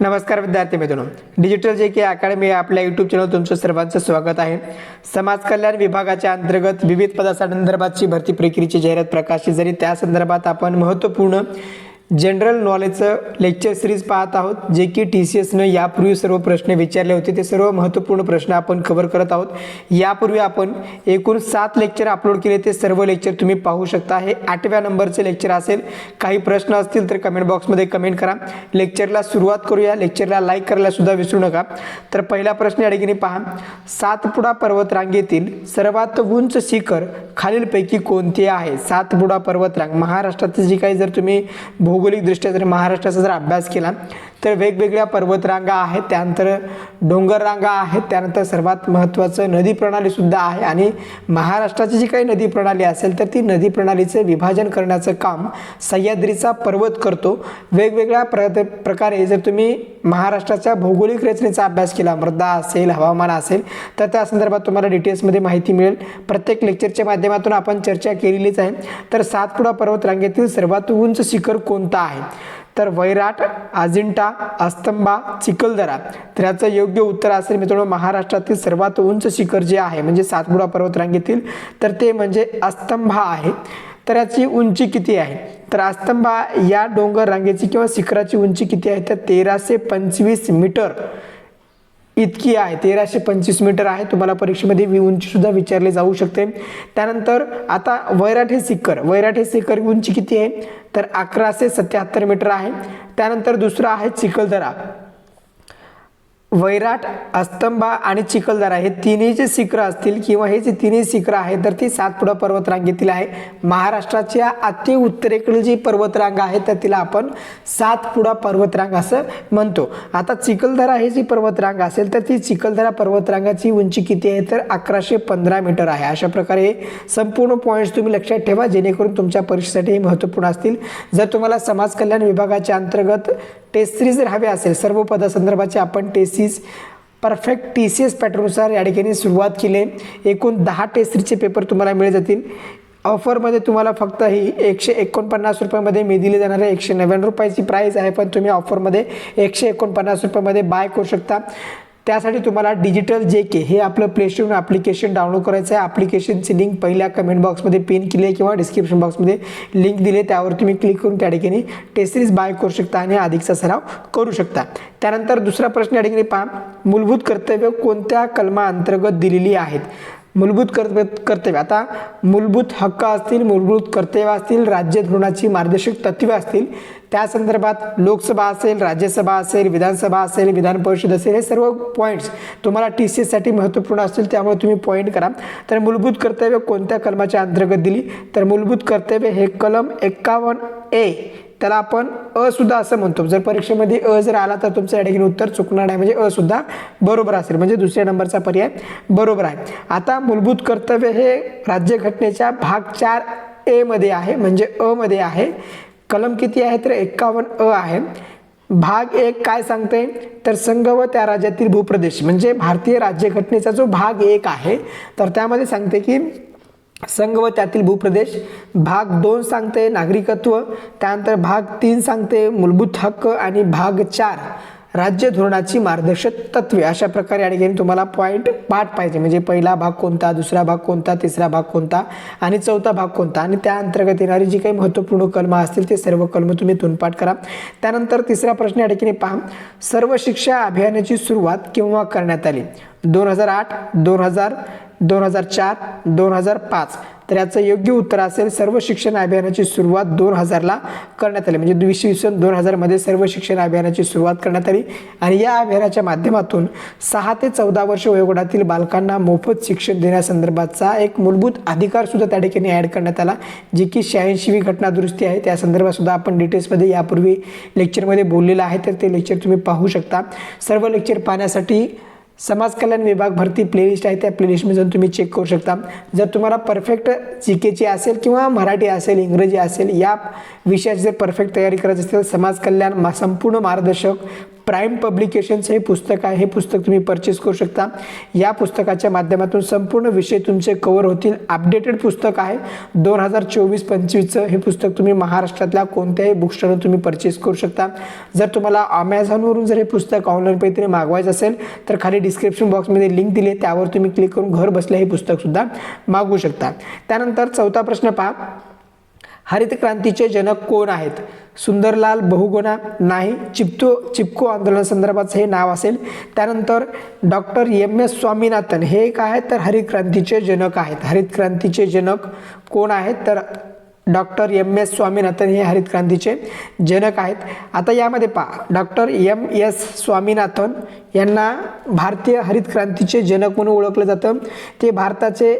नमस्कार विद्यार्थी मित्रांनो. डिजिटल जे के अकॅडमी आपल्या यूट्यूब चॅनल तुमचं सर्वांचं स्वागत आहे. समाज कल्याण विभागाच्या अंतर्गत विविध पदासंदर्भातची भरती प्रक्रियेची जाहिरात प्रकाशित झाली. त्या संदर्भात आपण महत्त्वपूर्ण जनरल नॉलेजचं लेक्चर सिरीज पाहत आहोत जे की टी सी एसनं यापूर्वी सर्व प्रश्न विचारले होते. ते सर्व महत्त्वपूर्ण प्रश्न आपण कव्हर करत आहोत. यापूर्वी आपण एकूण सात लेक्चर अपलोड केले. ते सर्व लेक्चर तुम्ही पाहू शकता. हे आठव्या नंबरचे लेक्चर असेल. काही प्रश्न असतील तर कमेंट बॉक्समध्ये कमेंट करा. लेक्चरला सुरुवात करूया. लेक्चरला लाईक करायला सुद्धा विसरू नका. तर पहिला प्रश्न या ठिकाणी पहा. सातपुडा पर्वतरांगेतील सर्वात उंच शिखर खालीलपैकी कोणते आहे? सातपुडा पर्वतरांग महाराष्ट्रातील जी काही जर तुम्ही भौगोलिकदृष्ट्या जर महाराष्ट्राचा जर अभ्यास केला तर वेगवेगळ्या पर्वतरांगा आहेत त्यानंतर डोंगर रांगा आहेत त्यानंतर सर्वात महत्त्वाचं नदी प्रणालीसुद्धा आहे. आणि महाराष्ट्राची जी काही नदी प्रणाली असेल तर ती नदी प्रणालीचं विभाजन करण्याचं काम सह्याद्रीचा पर्वत करतो. वेगवेगळ्या प्र प्रकारे जर तुम्ही महाराष्ट्राच्या भौगोलिक रचनेचा अभ्यास केला मृदा असेल हवामान असेल तर त्या संदर्भात तुम्हाला डिटेल्समध्ये माहिती मिळेल. प्रत्येक लेक्चरच्या माध्यमातून आपण चर्चा केलेलीच आहे. तर सातपुडा पर्वतरांगेतील सर्वात उंच शिखर कोणता आहे? तर वैराट अजिंठा अस्तंबा चिखलदरा. तर याचं योग्य उत्तर असेल मित्रांनो महाराष्ट्रातील सर्वात उंच शिखर जे आहे म्हणजे सातपुडा पर्वत रांगेतील तर ते म्हणजे अस्तंभा आहे. तर याची उंची किती आहे? तर अस्तंभा या डोंगर रांगेची किंवा शिखराची उंची किती आहे? तर तेराशे पंचवीस मीटर. इतकी आहे. तेराशे पंचवीस मीटर आहे. तुम्हाला परीक्षेमध्ये वी उंची सुद्धा विचारली जाऊ शकते. त्यानंतर आता वैराट हे शिखर वैराट हे शिखर उंची किती आहे? तर अकराशे सत्याहत्तर मीटर आहे. त्यानंतर दुसरं आहे चिखलदरा. वैराट अस्तंबा आणि चिखलदरा हे तिन्ही जे शिखरं असतील किंवा हे जे तिन्ही शिखरं आहेत तर ती सातपुडा पर्वतरांगेतील आहे. महाराष्ट्राच्या अति उत्तरेकडील जी पर्वतरांग आहे तर तिला आपण सातपुडा पर्वतरांग असं म्हणतो. आता चिखलदरा ही जी पर्वतरांग असेल तर ती चिखलदरा पर्वतरांगाची उंची किती आहे? तर अकराशे पंधरा मीटर आहे. अशा प्रकारे संपूर्ण पॉईंट्स तुम्ही लक्षात ठेवा जेणेकरून तुमच्या परीक्षेसाठी हे महत्त्वपूर्ण असतील. जर तुम्हाला समाज कल्याण विभागाच्या अंतर्गत टेस्ट सिरीज जर हवे असेल सर्व पदासंदर्भाचे आपण test series perfect T C S पॅटर्ननुसार या ठिकाणी सुरुवात केली. आहे एकूण दहा टेस्ट सिरीजचे पेपर तुम्हाला मिळत जातील. ऑफरमध्ये तुम्हाला फक्त ही एकशे एकोणपन्नास रुपयामध्ये मी दिली जाणार आहे. एकशे नव्याण्णव रुपयाची प्राईस आहे पण तुम्ही ऑफरमध्ये एकशे एकोणपन्नास रुपयामध्ये बाय करू शकता. त्यासाठी तुम्हाला डिजिटल जे के हे आपलं प्लेस्टोर ॲप्लिकेशन डाउनलोड करायचं आहे. ॲप्लिकेशनची लिंक पहिल्या कमेंट बॉक्समध्ये पिन केली आहे किंवा डिस्क्रिप्शन बॉक्समध्ये लिंक दिली आहे. त्यावर तुम्ही क्लिक करून त्या ठिकाणी टेस्ट सिरीज बाय करू शकता आणि अधिकचा सराव करू शकता. त्यानंतर दुसरा प्रश्न या ठिकाणी पहा. मूलभूत कर्तव्य कोणत्या कलमा अंतर्गत दिलेली आहेत? मूलभूत कर्तव्य कर्तव्य. आता मूलभूत हक्क असतील मूलभूत कर्तव्य असतील राज्य धोरणाची मार्गदर्शक तत्त्वे असतील त्या संदर्भात लोकसभा असेल राज्यसभा असेल विधानसभा असेल विधान परिषद असेल हे सर्व पॉईंट्स तुम्हाला टी सी एससाठी महत्त्वपूर्ण असतील त्यामुळे तुम्ही पॉईंट करा. तर मूलभूत कर्तव्य कोणत्या कलमाच्या अंतर्गत दिली? तर मूलभूत कर्तव्य हे कलम एक्कावन्न ए. त्याला आपण अ सुद्धा असं म्हणतो. जर परीक्षेमध्ये अ जर आला तर तुमचं या ठिकाणी उत्तर चुकणार नाही. म्हणजे अ सुद्धा बरोबर असेल. म्हणजे दुसऱ्या नंबरचा पर्याय बरोबर आहे. आता मूलभूत कर्तव्य हे राज्यघटनेच्या भाग चार एमध्ये आहे. म्हणजे अ मध्ये आहे. कलम किती आहे तर एक्कावन्न अ आहे. भाग एक काय सांगते तर संघ व त्या राज्यातील भूप्रदेश म्हणजे भारतीय राज्यघटनेचा जो भाग एक आहे तर त्यामध्ये सांगते की संघ व त्यातील भूप्रदेश भाग दोन सांगते नागरिकत्व त्यानंतर भाग तीन सांगते मूलभूत हक्क आणि भाग चार राज्य धोरणाची मार्गदर्शक तत्वे. अशा प्रकारे या तुम्हाला पॉईंट पाठ पाहिजे. म्हणजे पहिला भाग कोणता दुसरा भाग कोणता तिसरा भाग कोणता आणि चौथा भाग कोणता. आणि त्या अंतर्गत येणारी जी काही महत्त्वपूर्ण कलम असतील ते सर्व कलम तुम्ही तोंडपाठ करा. त्यानंतर तिसरा प्रश्न या ठिकाणी पहा. सर्व शिक्षा अभियानाची सुरुवात केव्हा करण्यात आली? दोन हजार आठ दोन हजार दोन हजार चार दोन हजार पाच. तर याचं योग्य उत्तर असेल सर्व शिक्षण अभियानाची सुरुवात दोन हजारला करण्यात आली. म्हणजे इसवी सन दोन हजारमध्ये सर्व शिक्षण अभियानाची सुरुवात करण्यात आली. आणि या अभियानाच्या माध्यमातून सहा ते चौदा वर्ष वयोगटातील बालकांना मोफत शिक्षण देण्यासंदर्भातचा एक मूलभूत अधिकारसुद्धा त्या ठिकाणी ॲड करण्यात आला जी की शहाऐंशीवी घटनादुरुस्ती आहे. त्या संदर्भातसुद्धा आपण डिटेल्समध्ये यापूर्वी लेक्चरमध्ये बोललेलं आहे तर ते लेक्चर तुम्ही पाहू शकता. सर्व लेक्चर पाहण्यासाठी समाज कल्याण विभाग भरती प्लेलिस्ट आहे. त्या प्लेलिस्टमध्ये जाऊन तुम्ही चेक करू शकता. जर तुम्हाला परफेक्ट जी केची असेल किंवा मराठी असेल इंग्रजी असेल या विषयाची जर परफेक्ट तयारी करायची असेल समाज कल्याण मा संपूर्ण मार्गदर्शक प्राईम पब्लिकेशनचं हे पुस्तक आहे. हे पुस्तक तुम्ही परचेस करू शकता. या पुस्तकाच्या माध्यमातून संपूर्ण विषय तुमचे कवर होतील. अपडेटेड पुस्तक आहे. दोन हजार चोवीस पंचवीसचं हे पुस्तक तुम्ही महाराष्ट्रातल्या कोणत्याही बुक स्टोरवर तुम्ही परचेस करू शकता. जर तुम्हाला अमेझॉनवरून जर हे पुस्तक ऑनलाईन पद्धतीने मागवायचं असेल तर खाली डिस्क्रिप्शन बॉक्समध्ये लिंक दिली आहे. त्यावर तुम्ही क्लिक करून घर बसल्या हे पुस्तकसुद्धा मागवू शकता. त्यानंतर चौथा प्रश्न पहा. हरित क्रांतीचे जनक कोण आहेत? सुंदरलाल बहुगुणा नाही चिपतो चिपको आंदोलनासंदर्भाचं हे नाव असेल. त्यानंतर डॉक्टर एम एस स्वामीनाथन हे काय आहेत तर हरित क्रांतीचे जनक आहेत. हरित क्रांतीचे जनक कोण आहेत? तर डॉक्टर एम एस स्वामीनाथन हे हरित क्रांतीचे जनक आहेत. आता यामध्ये पहा डॉक्टर एम एस स्वामीनाथन यांना भारतीय हरित क्रांतीचे जनक म्हणून ओळखलं जातं. ते भारताचे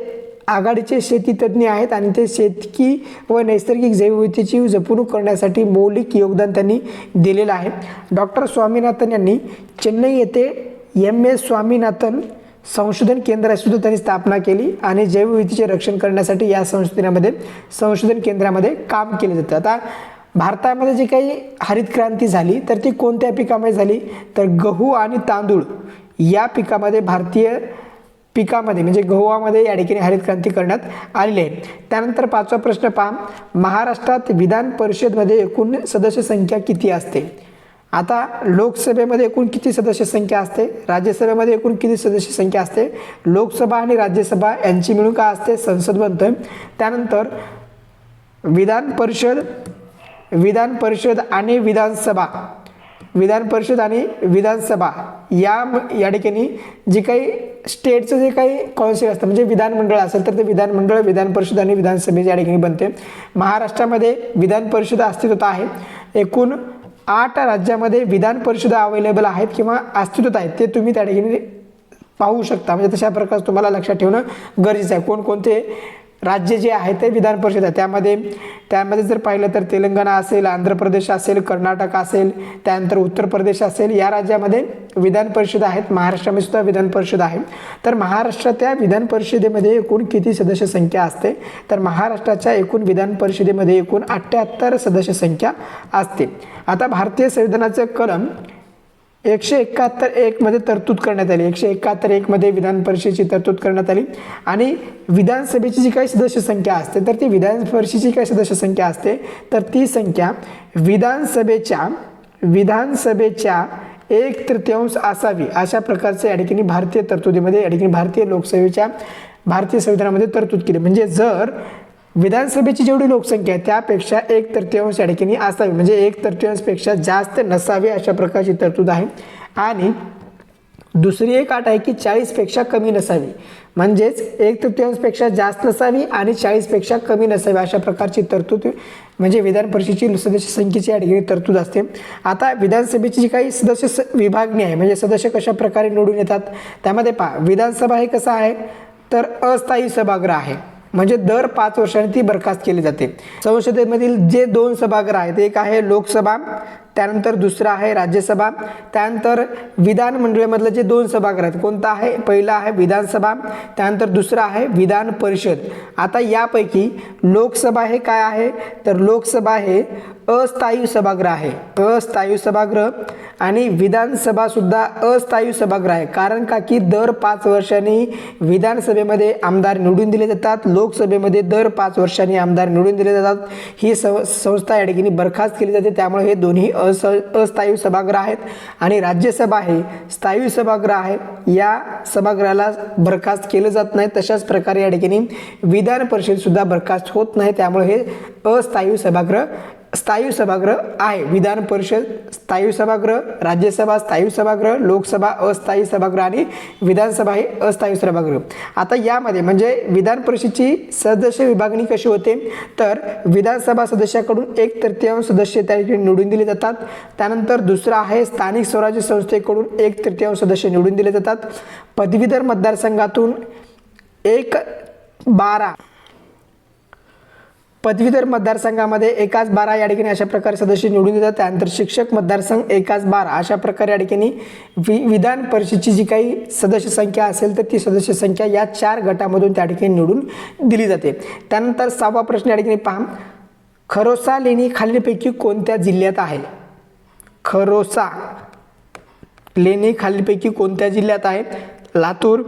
आघाडीचे शेतीतज्ञ आहेत आणि ते शेतकी व नैसर्गिक जैवविधतेची जपणूक करण्यासाठी मौलिक योगदान त्यांनी दिलेलं आहे. डॉक्टर स्वामीनाथन यांनी चेन्नई येथे एम एस स्वामीनाथन संशोधन केंद्रासुद्धा त्यांनी स्थापना केली आणि जैवविधतेचे रक्षण करण्यासाठी या संशोधनामध्ये संशोधन केंद्रामध्ये काम केले जातं. आता भारतामध्ये जी काही हरित क्रांती झाली तर ती कोणत्या पिकामध्ये झाली? तर गहू आणि तांदूळ या पिकामध्ये भारतीय पिकामध्ये म्हणजे गव्हामध्ये या ठिकाणी हरित क्रांती करण्यात आलेली आहे. त्यानंतर पाचवा प्रश्न पहा. महाराष्ट्रात विधान परिषदमध्ये एकूण सदस्य संख्या किती असते? आता लोकसभेमध्ये एकूण किती सदस्य संख्या असते? राज्यसभेमध्ये एकूण किती सदस्य संख्या असते? लोकसभा आणि राज्यसभा यांची मिळून काय असते? संसद बनतं त्यानंतर विधान परिषद विधान परिषद आणि विधानसभा. विधान परिषद आणि विधानसभा या या ठिकाणी जी काही स्टेटचं जे काही कौन्सिल असतं म्हणजे विधानमंडळ असेल तर ते विधानमंडळ विधान परिषद आणि विधानसभेच्या या ठिकाणी बनते. महाराष्ट्रामध्ये विधान परिषद अस्तित्वात आहे. एकूण आठ राज्यामध्ये विधान परिषद अवेलेबल आहेत किंवा अस्तित्वात आहेत ते तुम्ही त्या ठिकाणी पाहू शकता. म्हणजे तशा प्रकारे तुम्हाला लक्षात ठेवणं गरजेचं आहे. कोणकोणते राज्य जे आहे ते विधान परिषद आहे. त्यामध्ये त्यामध्ये जर पाहिलं तर तेलंगणा असेल आंध्र प्रदेश असेल कर्नाटक असेल त्यानंतर उत्तर प्रदेश असेल या राज्यामध्ये विधान परिषद आहेत. महाराष्ट्रामध्ये सुद्धा विधान परिषद आहे. तर महाराष्ट्राच्या विधान परिषदेमध्ये एकूण किती सदस्य संख्या असते? तर महाराष्ट्राच्या एकूण विधान परिषदेमध्ये एकूण अठ्ठ्याहत्तर सदस्य संख्या असते आता भारतीय संविधानाचं कलम एकशे एकाहत्तर एकमध्ये तरतूद करण्यात आली. एकशे एकाहत्तर एकमध्ये विधान परिषदेची तरतूद करण्यात आली. आणि विधानसभेची जी काही सदस्य संख्या असते तर ती विधान परिषदेची काही सदस्य संख्या असते? तर ती संख्या विधानसभेच्या विधानसभेच्या एक तृतीयांश असावी अशा प्रकारचे या ठिकाणी भारतीय तरतुदीमध्ये या ठिकाणी भारतीय लोकसेवेच्या भारतीय संविधानामध्ये तरतूद केली. म्हणजे जर विधानसभेची जेवढी लोकसंख्या आहे त्यापेक्षा एक तृतीयांश या ठिकाणी असावी. म्हणजे एक तृतीयांशपेक्षा जास्त नसावी अशा प्रकारची तरतूद आहे. आणि दुसरी एक अट आहे की चाळीसपेक्षा कमी नसावी. म्हणजेच एक तृतीयांशपेक्षा जास्त नसावी आणि चाळीसपेक्षा कमी नसावी अशा प्रकारची तरतूद म्हणजे विधान परिषदेची सदस्य संख्येची या ठिकाणी तरतूद असते. आता विधानसभेची जी काही सदस्य स- विभागणी आहे म्हणजे सदस्य कशा प्रकारे निवडून येतात त्यामध्ये पहा विधानसभा हे कसं आहे तर अस्थायी सभागृह आहे. म्हणजे दर पाच वर्षांनी ती बरखास्त केली जाते. संसदेमधील जे दोन सभागृह आहेत एक आहे लोकसभा त्यानंतर दुसरं आहे राज्यसभा. त्यानंतर विधानमंडळामधलं जे दोन सभागृह आहेत कोणतं आहे? पहिलं आहे विधानसभा. त्यानंतर दुसरं आहे विधान परिषद. आता यापैकी लोकसभा हे काय आहे? तर लोकसभा हे अस्थायी सभागृह आहे. अस्थायी सभागृह आणि विधानसभासुद्धा अस्थायी सभागृह आहे. कारण का? की दर पाच वर्षांनी विधानसभेमध्ये आमदार निवडून दिले जातात. लोकसभेमध्ये दर पाच वर्षांनी आमदार निवडून दिले जातात. ही सं संस्था या ठिकाणी बरखास्त केली जाते. त्यामुळे हे दोन्ही अस अस्थायी सभागृह आहेत आणि राज्यसभा हे स्थायी सभागृह आहे. या सभागृहाला बरखास्त केलं जात नाही. तशाच प्रकारे या ठिकाणी विधान परिषदसुद्धा बरखास्त होत नाही. त्यामुळे हे अस्थायी सभागृह स्थायी सभागृह आहे. विधान परिषद स्थायी सभागृह राज्यसभा स्थायी सभागृह लोकसभा अस्थायी सभागृह आणि विधानसभा हे अस्थायी सभागृह. आता यामध्ये म्हणजे विधान परिषदेची सदस्य विभागणी कशी होते? तर विधानसभा सदस्याकडून एक तृतीयांश सदस्य त्या ठिकाणी निवडून दिले जातात. त्यानंतर दुसरं आहे स्थानिक स्वराज्य संस्थेकडून एक तृतीयांश सदस्य निवडून दिले जातात. पदवीधर मतदारसंघातून एक बारा पदवीधर मतदारसंघामध्ये एकाच बारा या ठिकाणी अशा प्रकारे सदस्य निवडून येतात त्यानंतर शिक्षक मतदारसंघ एकाच बारा. अशा प्रकारे या ठिकाणी वि विधान परिषदेची जी काही सदस्य संख्या असेल तर ती सदस्य संख्या या चार गटामधून त्या ठिकाणी निवडून दिली जाते. त्यानंतर सहावा प्रश्न या ठिकाणी पहा. खरोसा लेणी खालीलपैकी कोणत्या जिल्ह्यात आहे? खरोसा लेणी खालीलपैकी कोणत्या जिल्ह्यात आहे? लातूर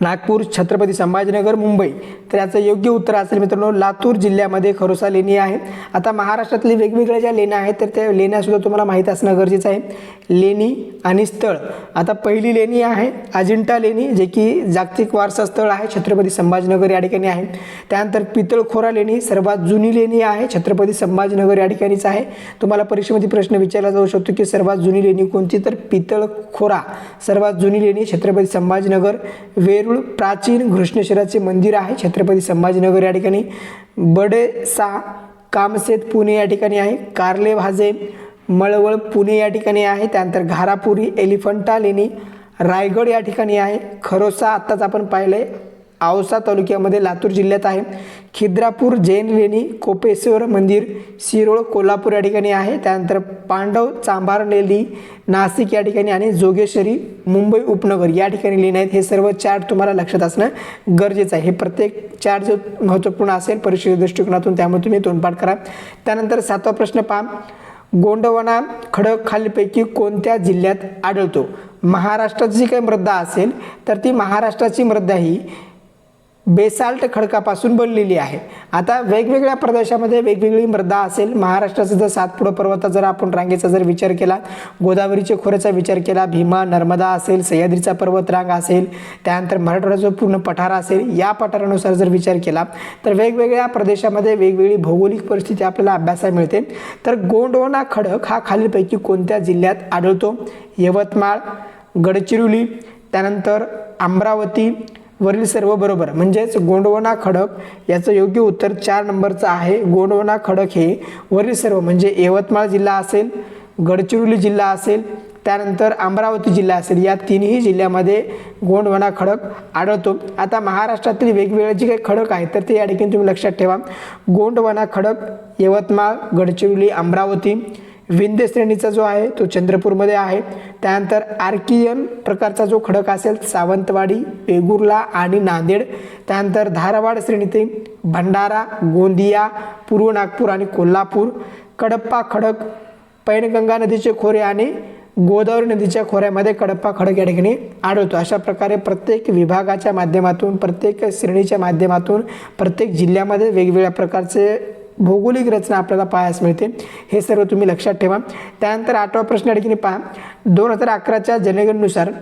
नागपूर छत्रपती संभाजीनगर मुंबई. तर याचं योग्य उत्तर असेल मित्रांनो लातूर जिल्ह्यामध्ये खरोसा लेणी आहे. आता महाराष्ट्रातली वेगवेगळ्या ज्या लेण्या आहेत तर त्या लेण्यासुद्धा तुम्हाला माहीत असणं गरजेचं आहे. लेणी आणि स्थळ. आता पहिली लेणी आहे अजिंठा लेणी जे की जागतिक वारसा स्थळ आहे छत्रपती संभाजीनगर या ठिकाणी आहे. त्यानंतर पितळखोरा लेणी सर्वात जुनी लेणी आहे छत्रपती संभाजीनगर या ठिकाणीच आहे. तुम्हाला परीक्षेमध्ये प्रश्न विचारला जाऊ शकतो की सर्वात जुनी लेणी कोणती? तर पितळखोरा सर्वात जुनी लेणी छत्रपती संभाजीनगर वेरूळ प्राचीन घृष्णेश्वराचे मंदिर आहे. छत्रपती संभाजीनगर या ठिकाणी. बडेसा कामसेत पुणे या ठिकाणी आहे. कार्ले भाजे मळवळ पुणे या ठिकाणी आहे. त्यानंतर घारापुरी एलिफंटा लेणी रायगड या ठिकाणी आहे. खरोसा आत्ताच आपण पाहिलंय. औसा तालुक्यामध्ये लातूर जिल्ह्यात आहे. खिद्रापूर जैन लेणी कोपेश्वर मंदिर शिरोळ कोल्हापूर या ठिकाणी आहे. त्यानंतर पांडव चांभार लेणी नाशिक या ठिकाणी आणि जोगेश्वरी मुंबई उपनगर या ठिकाणी लेणी आहेत. हे सर्व चार्ट तुम्हाला लक्षात असणं गरजेचं आहे. हे प्रत्येक चार्ट जो महत्त्वपूर्ण असेल परीक्षेच्या दृष्टिकोनातून त्यामुळे तुम्ही तोंडपाठ करा. त्यानंतर सातवा प्रश्न पहा. गोंडवणा खडक खालीपैकी कोणत्या जिल्ह्यात आढळतो? महाराष्ट्राची जी काही मृदा असेल तर ती महाराष्ट्राची मृदा ही बेसाल्ट खडकापासून बनलेली आहे. आता वेगवेगळ्या प्रदेशामध्ये वेगवेगळी मृदा असेल. महाराष्ट्राचा जर सातपुडा पर्वता जर आपण रांगेचा जर विचार केला गोदावरीच्या खोऱ्याचा विचार केला भीमा नर्मदा असेल सह्याद्रीचा पर्वतरांग असेल त्यानंतर मराठवाड्याचा पूर्ण पठार असेल या पठारानुसार जर विचार केला तर वेगवेगळ्या प्रदेशामध्ये वेगवेगळी भौगोलिक परिस्थिती आपल्याला अभ्यासाला मिळते. तर गोंडवना खडक हा खालीलपैकी कोणत्या जिल्ह्यात आढळतो? यवतमाळ गडचिरोली त्यानंतर अमरावती वरील सर्व बरोबर. म्हणजेच गोंडवणा खडक याचं योग्य उत्तर चार नंबरचं आहे. गोंडवणा खडक हे वरील सर्व म्हणजे यवतमाळ जिल्हा असेल गडचिरोली जिल्हा असेल त्यानंतर अमरावती जिल्हा असेल. या तिन्ही जिल्ह्यामध्ये गोंडवणा खडक आढळतो. आता महाराष्ट्रातील वेगवेगळे जे काही खडक आहेत तर ते या ठिकाणी तुम्ही लक्षात ठेवा. गोंडवणा खडक यवतमाळ गडचिरोली अमरावती विंध्य श्रेणीचा जो आहे तो चंद्रपूरमध्ये आहे. त्यानंतर आर्कियन प्रकारचा जो खडक असेल सावंतवाडी वेगुर्ला आणि नांदेड. त्यानंतर धारवाड श्रेणीतील भंडारा गोंदिया पूर्व नागपूर आणि कोल्हापूर. कडप्पा खडक पैनगंगा नदीचे खोरे आणि गोदावरी नदीच्या खोऱ्यामध्ये कडप्पा खडक या ठिकाणी आढळतो. अशा प्रकारे प्रत्येक विभागाच्या माध्यमातून प्रत्येक श्रेणीच्या माध्यमातून प्रत्येक जिल्ह्यामध्ये वेगवेगळ्या प्रकारचे भौगोलिक रचना आपल्याला पाहायस मिळते. हे सर्व तुम्ही लक्षात ठेवा. त्यानंतर आठवा प्रश्न या ठिकाणी पहा. दोन हजार अकराच्या जनगणनुसार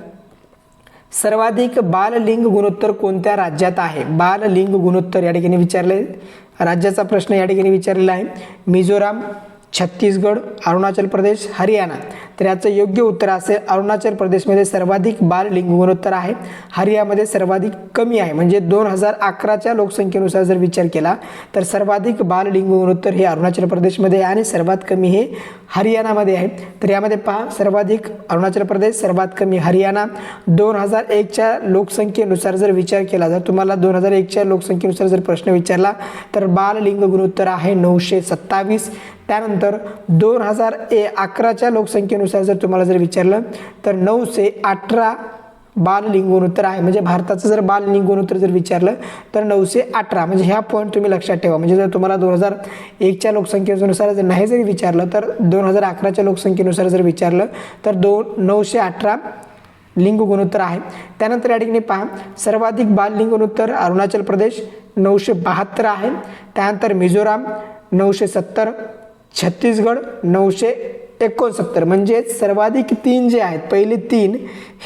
सर्वाधिक बाललिंग गुणोत्तर कोणत्या राज्यात आहे? बाललिंग गुणोत्तर या ठिकाणी विचारले. राज्याचा प्रश्न या ठिकाणी विचारलेला आहे. मिझोराम छत्तीसगड अरुणाचल प्रदेश हरियाणा. तर याचं योग्य उत्तर असेल अरुणाचल प्रदेशमध्ये सर्वाधिक बाल लिंग गुणोत्तर आहे. हरियाणामध्ये सर्वाधिक कमी आहे. म्हणजे दोन हजार अकराच्या लोकसंख्येनुसार जर विचार केला तर सर्वाधिक बाल लिंग गुणोत्तर हे अरुणाचल प्रदेशमध्ये आहे आणि सर्वात कमी हे हरियाणामध्ये आहे. तर यामध्ये पहा सर्वाधिक अरुणाचल प्रदेश सर्वात कमी हरियाणा. दोन हजार एकच्या लोकसंख्येनुसार जर विचार केला जर तुम्हाला दोन हजार एकच्या लोकसंख्येनुसार जर प्रश्न विचारला तर बाल लिंग गुणोत्तर आहे नऊशे सत्तावीस. त्यानंतर दोन हजार ए अकराच्या लोकसंख्येनुसार जर तुम्हाला जर विचारलं तर नऊशे अठरा बाल लिंग आहे. म्हणजे भारताचं जर बाल लिंग जर विचारलं तर नऊशे अठरा. म्हणजे ह्या पॉईंट तुम्ही लक्षात ठेवा. म्हणजे जर तुम्हाला दोन हजार एकच्या लोकसंख्येनुसार जर नाही जरी विचारलं तर दोन हजार अकराच्या लोकसंख्येनुसार जर विचारलं तर दोन नऊशे अठरा लिंग गुणोत्तर आहे. त्यानंतर या ठिकाणी पहा सर्वाधिक बाल लिंग गुणोत्तर अरुणाचल प्रदेश नऊशे बहात्तर आहे. त्यानंतर मिझोराम नऊशे सत्तर. छत्तीसगड नऊशे एकोणसत्तर. म्हणजेच सर्वाधिक तीन जे आहेत पहिले तीन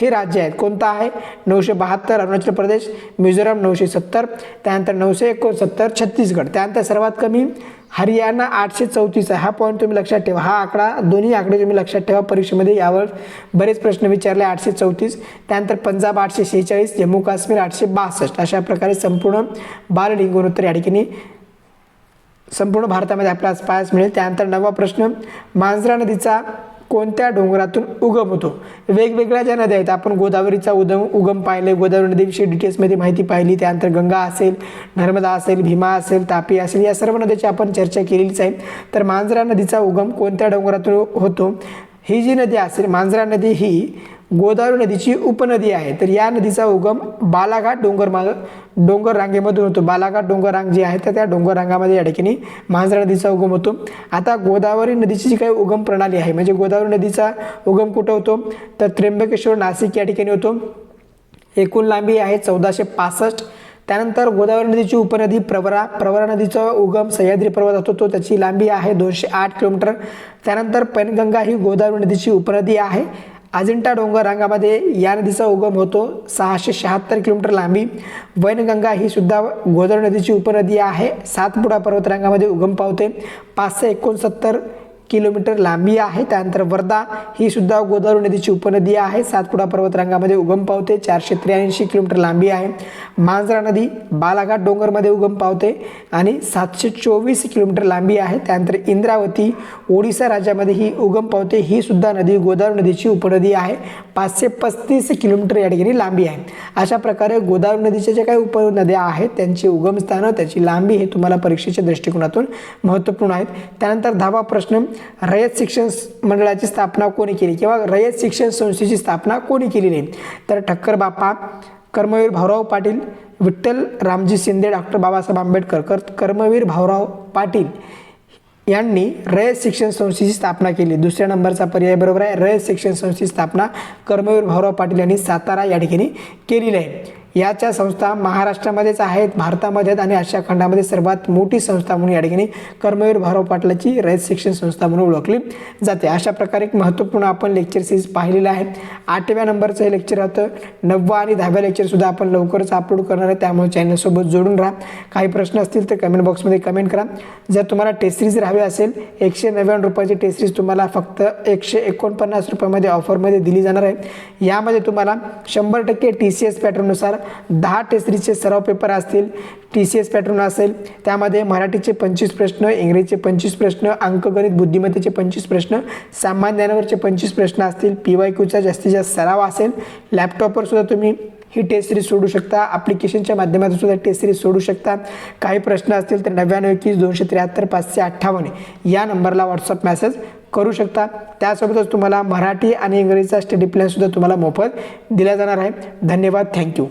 हे राज्य आहेत. कोणतं आहे? नऊशे बहात्तर अरुणाचल प्रदेश मिझोराम नऊशे सत्तर त्यानंतर नऊशे एकोणसत्तर छत्तीसगड. त्यानंतर सर्वात कमी हरियाणा आठशे चौतीस आहे. हा पॉईंट तुम्ही लक्षात ठेवा. हा आकडा दोन्ही आकडे तुम्ही लक्षात ठेवा परीक्षेमध्ये. यावर बरेच प्रश्न विचारले. आठशे चौतीस. त्यानंतर पंजाब आठशे शेहेचाळीस जम्मू काश्मीर आठशे बासष्ट. अशा प्रकारे संपूर्ण बाल लिंग या ठिकाणी संपूर्ण भारतामध्ये आपल्याला पाहायला मिळेल. त्यानंतर नवा प्रश्न मांजरा नदीचा कोणत्या डोंगरातून उगम होतो? वेगवेगळ्या ज्या नद्या आहेत आपण गोदावरीचा उदम उगम पाहिले गोदावरी नदीविषयी डिटेल्समध्ये माहिती पाहिली. त्यानंतर गंगा असेल नर्मदा असेल भीमा असेल तापी असेल या सर्व नद्याची आपण चर्चा केलेलीच आहे. तर मांजरा नदीचा उगम कोणत्या डोंगरातून होतो? ही जी नदी असेल मांजरा नदी ही गोदावरी नदीची उपनदी आहे. तर या नदीचा उगम बालाघाट डोंगर माग डोंगर रांगेमधून होतो. बालाघाट डोंगर रांग जी आहे तर त्या डोंगर रांगामध्ये या ठिकाणी मांजरा नदीचा उगम होतो. आता गोदावरी नदीची जी काही उगम प्रणाली आहे म्हणजे गोदावरी नदीचा उगम कुठं होतो? तर त्र्यंबकेश्वर नाशिक या ठिकाणी होतो. एकूण लांबी आहे चौदाशे पासष्ट. त्यानंतर गोदावरी नदीची उपनदी प्रवरा प्रवरा नदीचा उगम सह्याद्री पर्वत होतो तो त्याची लांबी आहे दोनशे आठ किलोमीटर. त्यानंतर पैनगंगा ही गोदावरी नदीची उपनदी आहे. अजिंठा डोंगर रांगामध्ये या नदीचा उगम होतो. सहाशे शहात्तर किलोमीटर लांबी. वैनगंगा ही सुद्धा गोदावरी नदीची उपनदी आहे. सातपुडा पर्वतरांगामध्ये उगम पावते. पाचशे एकोणसत्तर किलोमीटर लांबी आहे. त्यानंतर वर्धा ही सुद्धा गोदावरी नदीची उपनदी आहे. सातपुडा पर्वतरांगामध्ये उगम पावते. चारशे त्र्याऐंशी किलोमीटर लांबी आहे. मांजरा नदी बालाघाट डोंगरमध्ये उगम पावते आणि सातशे चोवीस किलोमीटर लांबी आहे. त्यानंतर इंद्रावती ओडिसा राज्यामध्ये ही उगम पावते. ही सुद्धा नदी गोदावरी नदीची उपनदी आहे. पाचशे पस्तीस किलोमीटर या ठिकाणी लांबी आहे. अशा प्रकारे गोदावरी नदीच्या ज्या काही उपनद्या आहेत त्यांची उगमस्थानं त्याची लांबी हे तुम्हाला परीक्षेच्या दृष्टिकोनातून महत्त्वपूर्ण आहेत. त्यानंतर दहावा प्रश्न. रयत शिक्षण मंडळाची स्थापना कोणी केली? किंवा रयत शिक्षण संस्थेची स्थापना कोणी केली नाही? तर ठक्कर बापा कर्मवीर भाऊराव पाटील विठ्ठल रामजी शिंदे डॉक्टर बाबासाहेब आंबेडकर कर कर्मवीर भाऊराव पाटील यांनी रयत शिक्षण संस्थेची स्थापना केली. दुसऱ्या नंबरचा पर्याय बरोबर आहे. रयत शिक्षण संस्थेची स्थापना कर्मवीर भाऊराव पाटील यांनी सातारा या ठिकाणी केलेली आहे याच्या संस्था महाराष्ट्रामध्येच आहेत भारतामध्ये आणि आशिया खंडामध्ये सर्वात मोठी संस्था म्हणून या ठिकाणी कर्मवीर भाराव पाटलाची रयत शिक्षण संस्था म्हणून ओळखली जाते. अशा प्रकारे एक महत्त्वपूर्ण आपण लेक्चर सिरीज पाहिलेलं आहे. आठव्या नंबरचं हे लेक्चर होतं नववा आणि दहाव्या लेक्चरसुद्धा आपण लवकरच अपलोड करणार आहे. त्यामुळे चॅनलसोबत जोडून राहा. काही प्रश्न असतील तर कमेंट बॉक्समध्ये कमेंट करा. जर तुम्हाला टेस्ट सिरीज हवी असेल एकशे नव्याण्णव रुपयाची टेस्ट सिरीज तुम्हाला फक्त एकशे एकोणपन्नास रुपयामध्ये ऑफरमध्ये दिली जाणार आहे. यामध्ये तुम्हाला शंभर टक्के टी सी एस पॅटर्ननुसार दहा टेस्ट सराव पेपर असतील टी सी एस पॅटर्न असेल त्यामध्ये मराठीचे पंचवीस प्रश्न इंग्रजीचे पंचवीस प्रश्न अंकगणित बुद्धिमत्तेचे पंचवीस प्रश्न सामान्य ज्ञानावरचे पंचवीस प्रश्न असतील पी वाय क्यूचा जास्तीत जास्त सराव असेल लॅपटॉपवर सुद्धा तुम्ही ही टेस्ट सिरीज सोडू शकता ॲप्लिकेशनच्या माध्यमातून सुद्धा टेस्ट सिरीज सोडू शकता. काही प्रश्न असतील तर नव्याण्णव एकवीस दोनशे त्र्याहत्तर पाचशे अठ्ठावन्न या नंबरला व्हॉट्सअप मेसेज करू शकता. त्यासोबतच तुम्हाला मराठी आणि इंग्रजीचा स्टडी प्लॅनसुद्धा तुम्हाला मोफत दिला जाणार आहे. धन्यवाद. थँक्यू